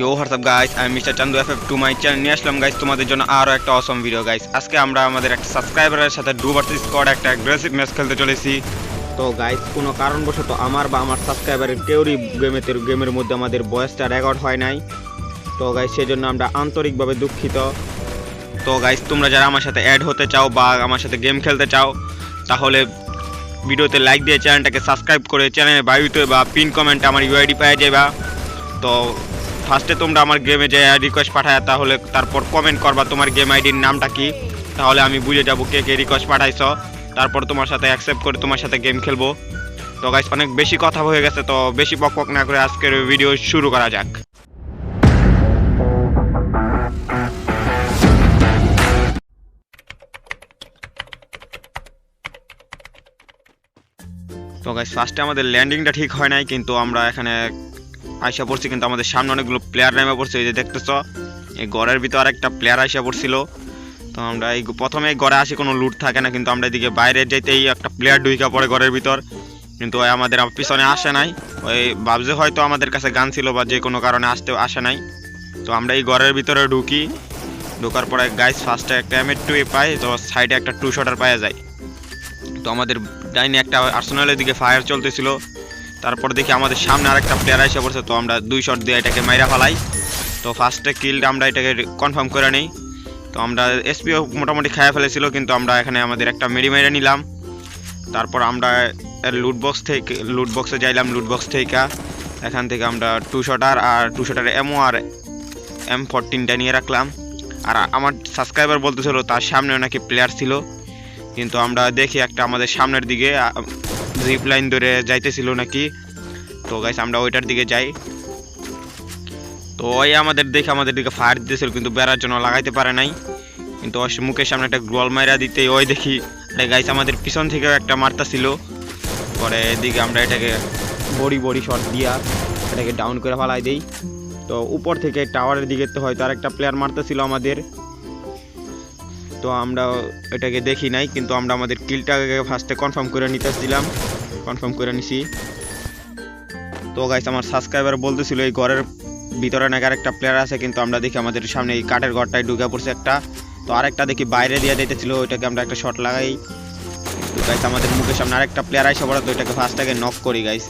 You WhatsApp guys আমি Mister Chandu F F to my channel নিয়ে আসলাম guys তোমাদের জন্য আরও একটা অসম ভিডিও গাইস আজকে আমরা আমাদের একটা সাবস্ক্রাইবারের সাথে ডু ভার্সেস স্কোয়াড একটা অ্যাগ্রেসিভ ম্যাচ খেলতে চলেছি। তো গাইস কোনো কারণবশত আমার বা আমার সাবস্ক্রাইবারের কেউরই গেমেতে গেমের মধ্যে আমাদের বয়সটা রেকর্ড হয় নাই। তো গাইস সেজন্য আমরা আন্তরিকভাবে দুঃখিত। তো গাইস তোমরা যারা আমার সাথে অ্যাড হতে চাও বা আমার সাথে গেম খেলতে চাও, তাহলে ভিডিওতে লাইক দিয়ে চ্যানেলটাকে সাবস্ক্রাইব করে চ্যানেলের বায়ুতে বা পিন কমেন্টে আমার ইউআইডি পাওয়া যাবা। তো ফার্স্টে তোমরা আমার গেমে যে রিকোয়েস্ট পাঠায়, তাহলে তারপর কমেন্ট করবা তোমার গেম আইডির নামটা কি। তাহলে আমি বুঝে যাব কে কে রিকোয়েস্ট পাঠাইছো। তারপর তোমার সাথে অ্যাকসেপ্ট করে তোমার সাথে গেম খেলব। তো গাইস অনেক বেশি কথা হয়ে গেছে, তো বেশি পক না করে আজকের ভিডিও শুরু করা যাক। তো গাইস ফার্স্টে আমাদের ল্যান্ডিংটা ঠিক হয় নাই, কিন্তু আমরা এখানে আইসা পড়ছি, কিন্তু আমাদের সামনে অনেকগুলো প্লেয়ার নেমে পড়ছে। এই যে দেখতেছ, এই ঘরের ভিতর একটা প্লেয়ার আইসা পড়ছিল। তো আমরা এই প্রথমে ঘরে আসি কোনো লুট থাকে না, কিন্তু আমরা এদিকে বাইরে যাইতেই একটা প্লেয়ার ঢুইকা পড়ে ঘরের ভিতর। কিন্তু ওই আমাদের পিছনে আসে নাই। ওই ভাবছে হয়তো আমাদের কাছে গান ছিল বা যে কোনো কারণে আসতে আসে নাই। তো আমরা এই ঘরের ভিতরে ঢুকি। ঢোকার পরে গাইস ফার্স্টে একটা এম টু পাই তো সাইডে একটা টু শটার পাওয়া যায়। তো আমাদের ডাইনে একটা আর্সেনালের দিকে ফায়ার চলতেছিল। তারপর দেখি আমাদের সামনে আরেকটা প্লেয়ার এসে পড়ছে, তো আমরা দুই শট দিয়ে এটাকে মাইরা ফেলাই। তো ফার্স্টে কিলড আমরা এটাকে কনফার্ম করে নিই। তো আমরা এসপিও মোটামুটি খাইয়া ফেলেছিল, কিন্তু আমরা এখানে আমাদের একটা মেরি মেরে নিলাম। তারপর আমরা লুট বক্স থেকে লুট বক্সে যাইলাম লুট বক্স থেকে। এখান থেকে আমরা টু শটার আর টু শটার এমও আর এম ফোরটিনটা নিয়ে রাখলাম। আর আমার সাবস্ক্রাইবার বলতেছিল, তার সামনেও নাকি প্লেয়ার ছিল। কিন্তু আমরা দেখি একটা আমাদের সামনের দিকে জিপ লাইন ধরে যাইতেছিল নাকি? তো গাইস আমরা ওইটার দিকে যাই। তো ওই আমাদের দেখে আমাদের দিকে ফায়ার দিতেছিল, কিন্তু বেড়ার জন্য লাগাইতে পারে নাই। কিন্তু মুখের সামনে একটা গ্লোয়াল মাইরা দিতে ওই দেখি আরে গাইস আমাদের পিছন থেকেও একটা মারতা ছিল পরে এদিকে আমরা এটাকে বড়ি বড়ি শট দিয়া এটাকে ডাউন করে ফেলাই দেই। তো উপর থেকে টাওয়ারের দিকে তো হয়তো আরেকটা প্লেয়ার মারতেছিল আমাদের। তো আমরা এটাকে দেখি নাই, কিন্তু আমরা আমাদের কিলটাকে ফার্স্টে কনফার্ম করে নিতেছিলাম। কনফার্ম করে নিছি। তো গাইস আমার সাবস্ক্রাইবার বলতেছিল এই ঘরের ভিতরে নাকি আরেকটা প্লেয়ার আছে, কিন্তু আমরা দেখি আমাদের সামনে এই কাঠের ঘরটায় ঢুকে পড়ছে একটা। তো আরেকটা দেখি বাইরে দিয়ে দিতেছিল, ওইটাকে আমরা একটা শট লাগাই। তো গাইস আমাদের মুখের সামনে আরেকটা প্লেয়ার আইসা পড়ে, তো ওইটাকে ফার্স্টটাকে নক করি গাইস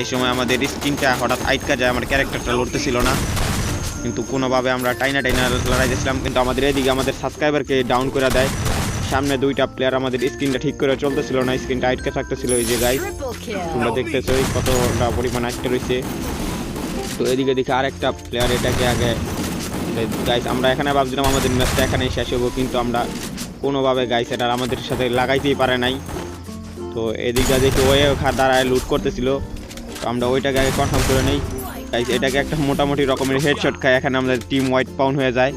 এই সময় আমাদের স্ক্রিনটা হঠাৎ আইটকা যায়, আমার ক্যারেক্টারটা লড়তেছিল না। কিন্তু কোনোভাবে আমরা টাইনা টাইনা লড়াই দিয়েছিলাম কিন্তু আমাদের এদিকে আমাদের সাবস্ক্রাইবারকে ডাউন করে দেয়। সামনে দুইটা প্লেয়ার আমাদের স্ক্রিনটা ঠিক করে চলতেছিল না স্ক্রিনটা আটকে থাকতেছিল এই যে Triple তোমরা. দেখতেছো এই কতটা পরিমাণ আটকে রয়েছে। তো এদিকে দেখি আরেকটা প্লেয়ার এটাকে আগে গাইস আমরা এখানে ভাবছিলাম আমাদের ম্যাচটা এখানেই শেষ হব কিন্তু আমরা কোনোভাবে গাইস এটা আমাদের সাথে লাগাইতেই পারে নাই। তো এদিকে দেখে ওয়ে দাঁড়ায় লুট করতেছিল। তো আমরা ওইটাকে আগে কনফার্ম করে নেই। গাইস এটাকে একটা মোটামুটি রকমের হেডশট খায়। এখানে আমাদের টিম হোয়াইট পাউন্ড হয়ে যায়।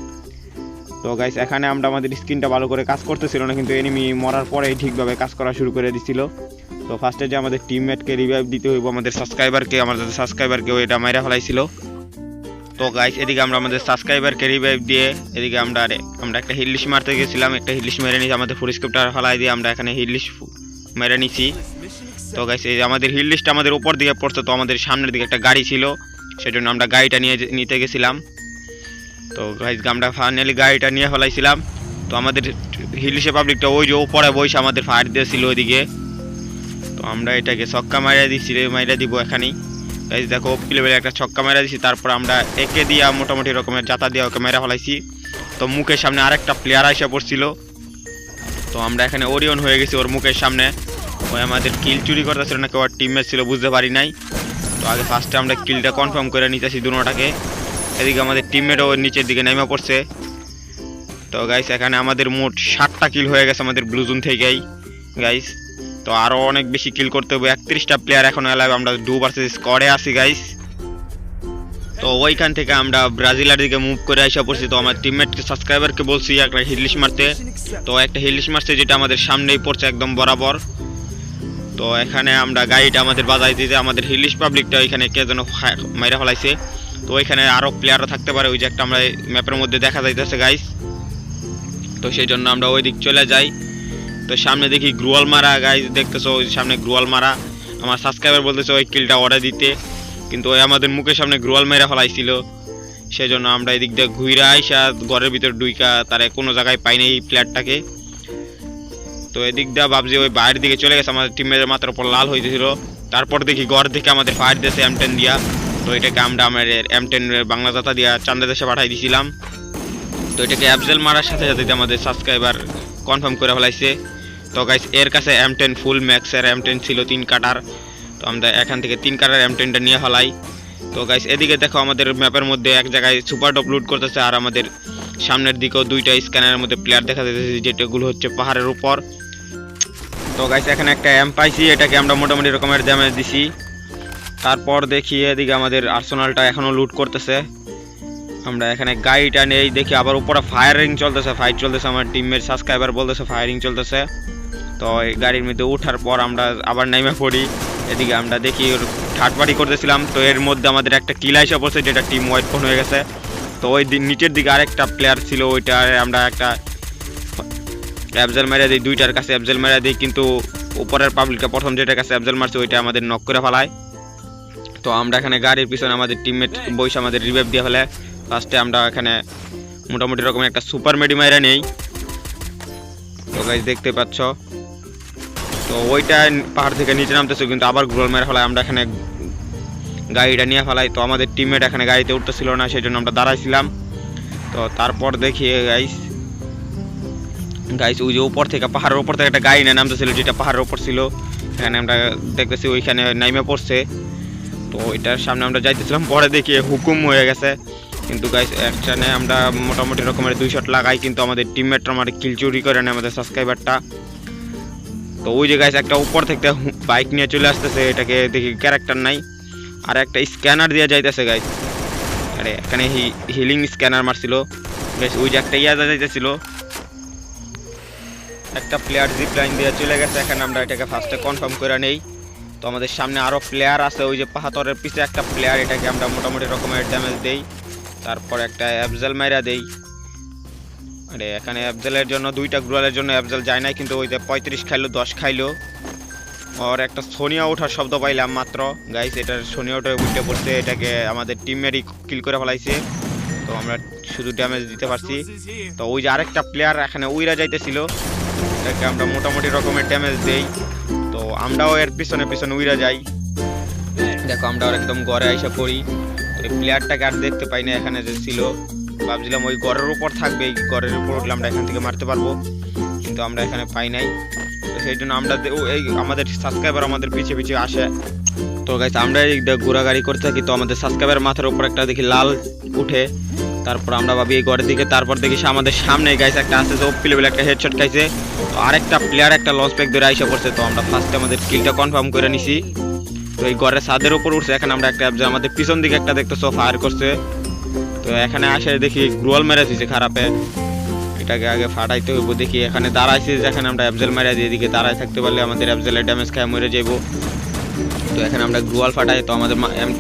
তো গাইস এখানে আমরা আমাদের স্ক্রিনটা ভালো করে কাজ করতেছিল না, কিন্তু এনিমি মরার পরেই ঠিকভাবে কাজ করা শুরু করে দিছিল। তো ফার্স্টে যে আমাদের টিমমেটকে রিভাইভ দিতে হইব, আমাদের সাবস্ক্রাইবারকে আমাদের সাবস্ক্রাইবারকে এটা মাইরা ফেলাইছিল। তো গাইস এদিকে আমরা আমাদের সাবস্ক্রাইবারকে রিভাইভ দিয়ে, এদিকে আমরা আরে, আমরা একটা হিলিশ মারতে গেছিলাম, একটা হিলিশ মেরে নিয়েছি, আমাদের ফুরিস্কোপটা ফেলাই দিয়ে আমরা এখানে হিলিশ মেরে নিছি। তো গাইস এই আমাদের হিল লিস্টটা আমাদের উপর দিকে পড়ছে, তো আমাদের সামনের দিকে একটা গাড়ি ছিল। সেজন্য আমরা গাড়িটা নিয়ে নিতে গেছিলাম। তো আমরা ফাইনালি গাড়িটা নিয়ে ফেলাইছিলাম। তো আমাদের হিলিশে পাবলিকটা ওই যে উপরে বসে আমাদের ফায়ার দিয়েছিল ওইদিকে। তো আমরা এটাকে ছক্কা মারিয়া দিচ্ছি মারিয়া দিব এখানেই। গাইস দেখো লেভেলে একটা ছক্কা মারিয়া দিচ্ছি তারপর আমরা একে দিয়া মোটামুটি রকমের জাতা দিয়ে ওকে মেরা ফেলাইছি। তো মুখের সামনে আরেকটা প্লেয়ার আইসা পড়ছিল। তো আমরা এখানে ওরিয়ন হয়ে গেছি ওর মুখের সামনে। ওই আমাদের কিল চুরি করতেছিল না কেউ আর টিমমেট ছিল বুঝতে পারি নাই। আগে ফার্স্টে আমরা কিলটা কনফার্ম করে নিতেছি দুটাকে এদিকে আমাদের টিমমেটও নিচের দিকে নেমে পড়ছে। তো গাইস এখানে আমাদের মোট ষাটটা কিল হয়ে গেছে আমাদের ব্লুজুন থেকেই। গাইস তো আরও অনেক বেশি কিল করতে হবে। একত্রিশটা প্লেয়ার এখন এলাকা আমরা ডু ভার্সেস স্কোয়াডে আছি গাইস তো ওইখান থেকে আমরা ব্রাজিলের দিকে মুভ করে আসা পড়ছি। তো আমার টিমমেটকে সাবস্ক্রাইবারকে বলছি, একটা হিলিশ মারতে। তো একটা হিলিশ মারছে, যেটা আমাদের সামনেই পড়ছে একদম বরাবর। তো এখানে আমরা গাড়িটা আমাদের বাজাই দিতে আমাদের হিলিশ পাবলিকটা ওইখানে কে যেন মাইরা ফেলাইছে। তো ওইখানে আরও প্লেয়ারও থাকতে পারে, ওই যে একটা আমরা ম্যাপের মধ্যে দেখা যাইতেছে গাইস তো সেই জন্য আমরা ওই দিক চলে যাই। তো সামনে দেখি গ্রুয়াল মারা গাইস দেখতেছো, ওই সামনে গ্রুয়াল মারা আমার সাবস্ক্রাইবার বলতেছে ওই কিলটা অর্ডার দিতে। কিন্তু ওই আমাদের মুখের সামনে গ্রুয়াল মেরা ফেলাইছিল। সেই জন্য আমরা এদিক দিয়ে ঘুরে আইসা ঘরের ভিতর ডুইকা তারা কোনো জায়গায় পাইনি এই প্লেয়ারটাকে তো এদিক দিয়ে ভাবছি ওই বাইরের দিকে চলে গেছে, আমাদের টিমের মাথার উপর লাল হয়েছিল তারপর দেখি ঘর থেকে আমাদের ফায়ার দিয়েছে এম টেন দিয়া। তো এটাকে আমরা আমাদের এম টেন বাংলা দাতা দিয়া চান্দা দেশে পাঠাই দিয়েছিলাম তো এটাকে অ্যাবজেল মারার সাথে সাথে আমাদের সাবস্ক্রাইবার কনফার্ম করে ফেলাইছে। তো গাইস এর কাছে এম টেন ফুল ম্যাক্সের এম টেন ছিল তিন কাটার। তো আমরা এখান থেকে তিন কাটার এম টেনটা নিয়ে ফেলাই। তো গাইস এদিকে দেখো আমাদের ম্যাপের মধ্যে এক জায়গায় সুপার টপ লুট করতেছে, আর আমাদের সামনের দিকেও দুইটা স্ক্যানারের মধ্যে প্লেয়ার দেখা যাচ্ছে যেটাগুলো হচ্ছে পাহাড়ের উপর। তো গাইস এখানে একটা এম পাইছি, এটাকে আমরা মোটামুটি রকমের ড্যামেজ দিছি। তারপর দেখি এদিকে আমাদের আর্সোনালটা এখনও লুট করতেছে। আমরা এখানে গাড়িটা নেই, দেখি আবার উপরে ফায়ারিং চলতেছে ফাইট চলতেছে, আমার টিমের সাবস্ক্রাইবার বলতেছে ফায়ারিং চলতেছে। তো এই গাড়ির মধ্যে ওঠার পর আমরা আবার নেমে পড়ি। এদিকে আমরা দেখি ঠাটবাড়ি করতেছিলাম, তো এর মধ্যে আমাদের একটা কিলা এসে পড়ছে, যেটা টিম ওয়াইড ফোন হয়ে গেছে। তো ওই দিন নিচের দিকে আরেকটা প্লেয়ার ছিল ওইটা আমরা একটা অ্যাবজেল মেরে দিই দুইটার কাছে অ্যাবজেল মেরে দিই কিন্তু উপরের পাবলিকটা প্রথম যেটার কাছে অ্যাবজেল মারছে, ওইটা আমাদের নক করে ফেলায়। তো আমরা এখানে গাড়ির পিছনে আমাদের টিমমেট বসে আমাদের রিভাইভ দিয়ে ফেলে। ফার্স্টে আমরা এখানে মোটামুটি রকমের একটা সুপার মেডি মাইরা নেই। তো গাইজ দেখতে পাচ্ছ? তো ওইটা পাহাড় থেকে নিচে নামতেছে, কিন্তু আবার গ্রোল মেরে ফেলায়। আমরা এখানে গাড়িটা নিয়ে ফেলাই। তো আমাদের টিমমেট এখানে গাড়িতে উঠতেছিল না, সেই জন্য আমরা দাঁড়াইছিলাম। তো তারপর দেখি গাইস গাইস ওই যে উপর থেকে, পাহাড়ের উপর থেকে একটা গাড়ি নিয়ে নামতেছিল, যেটা পাহাড়ের উপর ছিল। এখানে আমরা দেখতেছি, ওইখানে নাইমে পড়ছে। তো এটার সামনে আমরা যাইতেছিলাম, পরে দেখি হুকুম হয়ে গেছে। কিন্তু গাইস একখানে আমরা মোটামুটি রকমের দুই শট লাগাই, কিন্তু আমাদের টিমমেটরা আমার কিল চুরি করে নেয় আমাদের সাবস্ক্রাইবারটা তো ওই যে গাইস একটা উপর থেকে বাইক নিয়ে চলে আসতেছে, এটাকে দেখি ক্যারেক্টার নাই। আর একটা স্ক্যানার দিয়ে যাইতেছে গাইস আরে, এখানে হিলিং স্ক্যানার মারছিল। গাইস ওই যে একটা ইয়া যাইতেছিল। একটা প্লেয়ার জিপ লাইন দিয়ে চলে গেছে, এখানে আমরা এটাকে ফার্স্টে কনফার্ম করে নেই। তো আমাদের সামনে আরও প্লেয়ার আছে, ওই যে পাহাতরের পিছে একটা প্লেয়ার এটাকে আমরা মোটামুটি রকমের ড্যামেজ দেই। তারপর একটা অ্যাবজেল মাইরা দেই। আরে, এখানে অ্যাবজেলের জন্য, দুইটা গ্রুয়ালের জন্য অ্যাবজেল যায় নাই, কিন্তু ওই যে পঁয়ত্রিশ খাইলো, দশ খাইলো। আর একটা সোনিয়া ওঠার শব্দ পাইলাম মাত্র। গাইস এটার সোনিয়া ওঠে উঠে পড়ছে এটাকে আমাদের টিমেরই কিল করে ফেলাইছে। তো আমরা শুধু ড্যামেজ দিতে পারছি। তো ওই যে আরেকটা প্লেয়ার এখানে উইরা যাইতেছিল। এটাকে আমরা মোটামুটি রকমের ড্যামেজ দেই। তো আমরাও এর পিছনে পিছনে উইরা যাই। দেখো আমরা একদম ঘরে আইসা পড়ি। এই প্লেয়ারটাকে আর দেখতে পাই না এখানে যে ছিল। ভাবছিলাম ওই ঘরের উপর থাকবে এই ঘরের উপর উঠলে আমরা এখান থেকে মারতে পারব। কিন্তু আমরা এখানে পাই নাই। তো সেই জন্য আমরা এই আমাদের সাবস্ক্রাইবার আমাদের পিছে পিছে আসে। তো গাইস আমরা ঘোরাঘুরি করতে থাকি। তো আমাদের সাবস্ক্রাইবার মাথার উপর একটা দেখি লাল উঠে। তারপর আমরা ভাবি এই ঘরের দিকে, তারপর দেখি আমাদের সামনে গাইস একটা আছে তো ওপি লেভেল একটা হেডশট খাইছে। তো আরেকটা প্লেয়ার একটা লস প্যাক ধরে আইসা পড়ছে। তো আমরা ফার্স্টে আমাদের কিলটা কনফার্ম করে নিছি। তো এই ঘরের ছাদের উপর উঠছে, এখানে আমরা একটা আমাদের পিছন দিকে একটা দেখতেছো ফায়ার করছে। তো এখানে আসে দেখি গ্রোয়াল মেরে দিয়েছে খারাপে। এটাকে আগে ফাটাইতে হইব, দেখি এখানে দাঁড়াইছে, যেখানে আমরা অ্যাবজেল মেরে দিয়ে এদিকে দাঁড়ায় থাকতে পারলে আমাদের অ্যাবজেলের ড্যামেজ খায়, মরে যাইব। তো এখানে আমরা গ্রুয়াল ফাটাই, তো আমাদের এম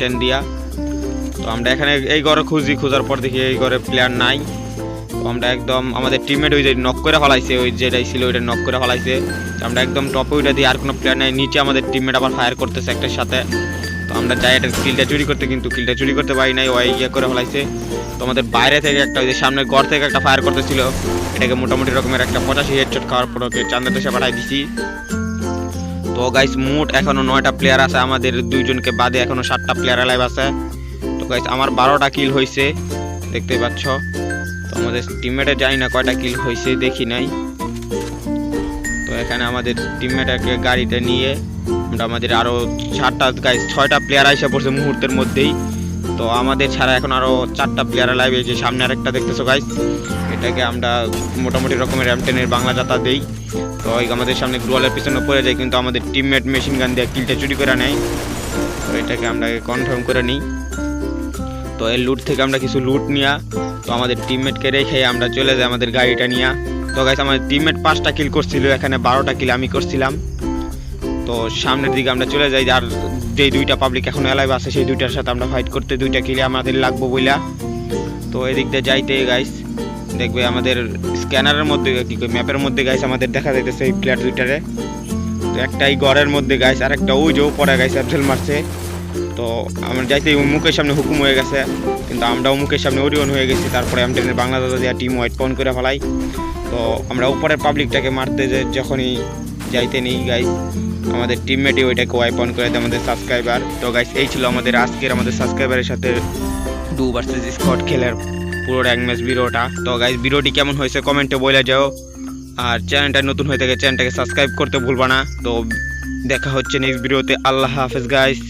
টেন দিয়া। তো আমরা এখানে এই ঘরে খুঁজি, খোঁজার পর দেখি এই ঘরে প্লেয়ার নাই। তো আমরা একদম আমাদের টিমমেট ওই যে নক করে ফলাইছে, ওই যেটাই ছিল ওইটা নক করে ফলাইছে। আমরা একদম টপে ওইটা দিয়ে আর কোনো প্লেয়ার নাই, নিচে আমাদের টিমমেট আবার ফায়ার করতেছে একটার সাথে। তো আমরা যাই, এটা কিলটা চুরি করতে, কিন্তু কিলটা চুরি করতে পারি নাই ওই ইয়ে করে ফলাইছে। তো আমাদের বাইরে থেকে একটা, ওই যে সামনে ঘর থেকে একটা ফায়ার করতেছিল। এটাকে মোটামুটি রকমের একটা পঁচাশি হেডশট খাওয়ার পর ওকে চান্দের দেশে পাঠাই দিছি। তো গাইস মোট এখনও নয়টা প্লেয়ার আছে, আমাদের দুইজনকে বাদে এখনও সাতটা প্লেয়ার লাইভ আছে। তো গাইস আমার বারোটা কিল হয়েছে দেখতে পাচ্ছ? তো আমাদের টিমমেটে জানি না কয়টা কিল হয়েছে দেখি নাই। তো এখানে আমাদের টিমমেটকে গাড়িতে নিয়ে আমরা আমাদের আরও চারটা গাইস ছয়টা প্লেয়ার আইসা পড়ছে মুহূর্তের মধ্যেই। তো আমাদের ছাড়া এখন আরও চারটা প্লেয়ার লাইভ এই সামনে আরেকটা দেখতেছো গাইস এটাকে আমরা মোটামুটি রকমের র্যামটেনের বাংলা যাতা দেই। তো ওই আমাদের সামনে গ্রুয়ালের পিছনে পড়ে যায়, কিন্তু আমাদের টিমমেট মেশিন গান দিয়ে কিলটা চুরি করে নেয়। তো এটাকে আমরা কনফার্ম করে নিই। তো এই লুট থেকে আমরা কিছু লুট নিয়া, তো আমাদের টিমমেটকে রেখে আমরা চলে যাই আমাদের গাড়িটা নিয়ে। তো গাইস আমাদের টিমমেট পাঁচটা কিল করছিল, এখানে বারোটা কিল আমি করছিলাম। তো সামনের দিকে আমরা চলে যাই আর যে দুইটা পাবলিক এখন এলাইভ আছে, সেই দুইটার সাথে আমরা ফাইট করতে দুইটা কিলে আমাদের লাগবো বইলা। তো এদিক দিয়ে যাইতে গাইস দেখবে আমাদের স্ক্যানারের মধ্যে, কি ম্যাপের মধ্যে গাইস আমাদের দেখা যাইতেছে এই প্লেয়ার দুইটারে। তো একটাই ঘরের মধ্যে গাইস আর একটা ওই যে পরে গাইস অ্যাপসেল মারছে। তো আমরা যাইতে মুখের সামনে হুকুম হয়ে গেছে। কিন্তু আমরাও মুখের সামনে ওরিয়ন হয়ে গেছি। তারপরে এমটেনের বাংলা দাদা দিয়া টিম হোয়াইট পন করে ফেলাই। তো আমরা উপরের পাবলিকটাকে মারতে যে যখনই যাইতে নেই গাইস আমাদের টিমমেটই ওইটাকে ওয়াইপ অন করে দেয় আমাদের সাবস্ক্রাইবার তো গাইস এই ছিল আমাদের আজকের আমাদের সাবস্ক্রাইবারের সাথে ডু ভার্সেস স্কট খেলার পুরো র্যাঙ্ক ম্যাচ ভিডিওটা। তো গাইস ভিডিওটি কেমন হয়েছে কমেন্টে বলে যাও। আর চ্যানেলটা নতুন হয়ে থাকে, চ্যানেলটাকে সাবস্ক্রাইব করতে ভুলবা না। তো দেখা হচ্ছে নেক্সট ভিডিওতে। আল্লাহ হাফেজ গাইস